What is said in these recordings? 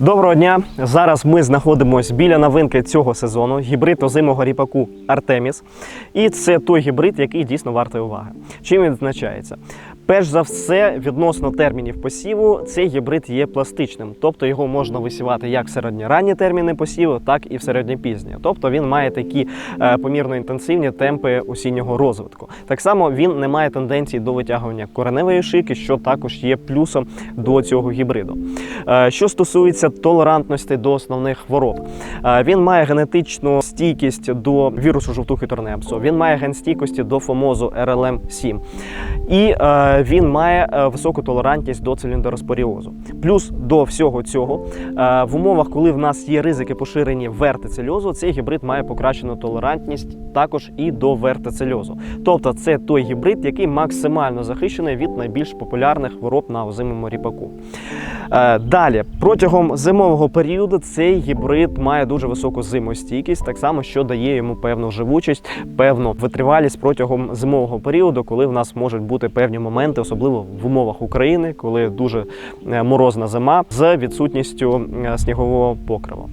Доброго дня! Зараз ми знаходимося біля новинки цього сезону гібрид озимого ріпаку Артеміс. І це той гібрид, який дійсно вартий уваги. Чим він відзначається? Перш за все, відносно термінів посіву, цей гібрид є пластичним, тобто його можна висівати як в середньоранні терміни посіву, так і в середньопізні. Тобто він має такі е, помірно інтенсивні темпи осіннього розвитку. Так само він не має тенденції до витягування кореневої шийки, що також є плюсом до цього гібриду. Е, Що стосується толерантності до основних хвороб, е, він має генетичну стійкість до вірусу жовтухи торнепсу, він має генстійкості до фомозу РЛМ 7 і е, він має е, високу толерантність до циліндроспоріозу. Плюс до всього цього, е, в умовах, коли в нас є ризики поширення вертицельозу, цей гібрид має покращену толерантність також і до вертицельозу. Тобто, це той гібрид, який максимально захищений від найбільш популярних хвороб на озимому ріпаку. Е, Далі, протягом зимового періоду цей гібрид має дуже високу зимостійкість, так само, що дає йому певну живучість, певну витривалість протягом зимового періоду, коли в нас можуть бути певні моменти, особливо в умовах України, коли дуже е, морозна зима з відсутністю е, снігового покриву.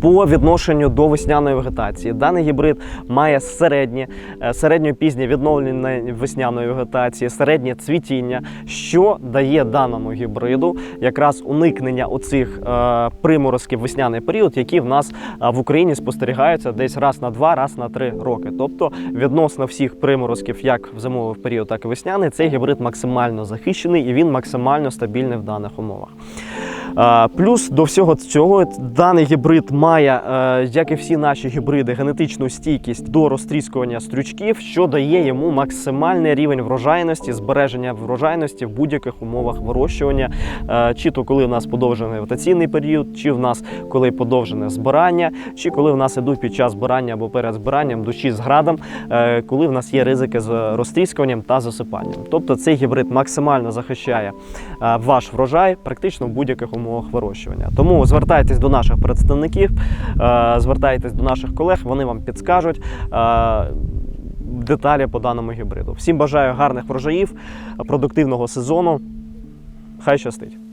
По відношенню до весняної вегетації даний гібрид має середнє, е, середньо-пізнє відновлення весняної вегетації, середнє цвітіння, що дає даному гібриду якраз уникнення оцих е, приморозків весняний період, які в нас е, в Україні спостерігаються десь раз на два, раз на три роки. Тобто відносно всіх приморозків, як в зимовий період, так і весняний, цей гібрид максимально захищений і він максимально стабільний в даних умовах. Е, Плюс до всього цього даний гібрид має, е, як і всі наші гібриди, генетичну стійкість до розтріскування стрючків, що дає йому максимальний рівень врожайності, збереження врожайності в будь-яких умовах вирощування, Е, чи то коли в нас подовжений вегетаційний період, чи в нас коли подовжене збирання, чи коли в нас ідуть під час збирання або перед збиранням дощі з градом, коли в нас є ризики з розтріскуванням та засипанням. Тобто цей гібрид максимально захищає ваш врожай практично в будь-яких умовах вирощування. Тому звертайтесь до наших представників, е, звертайтесь до наших колег, вони вам підскажуть. е, Деталі по даному гібриду. Всім бажаю гарних врожаїв, продуктивного сезону. Хай щастить!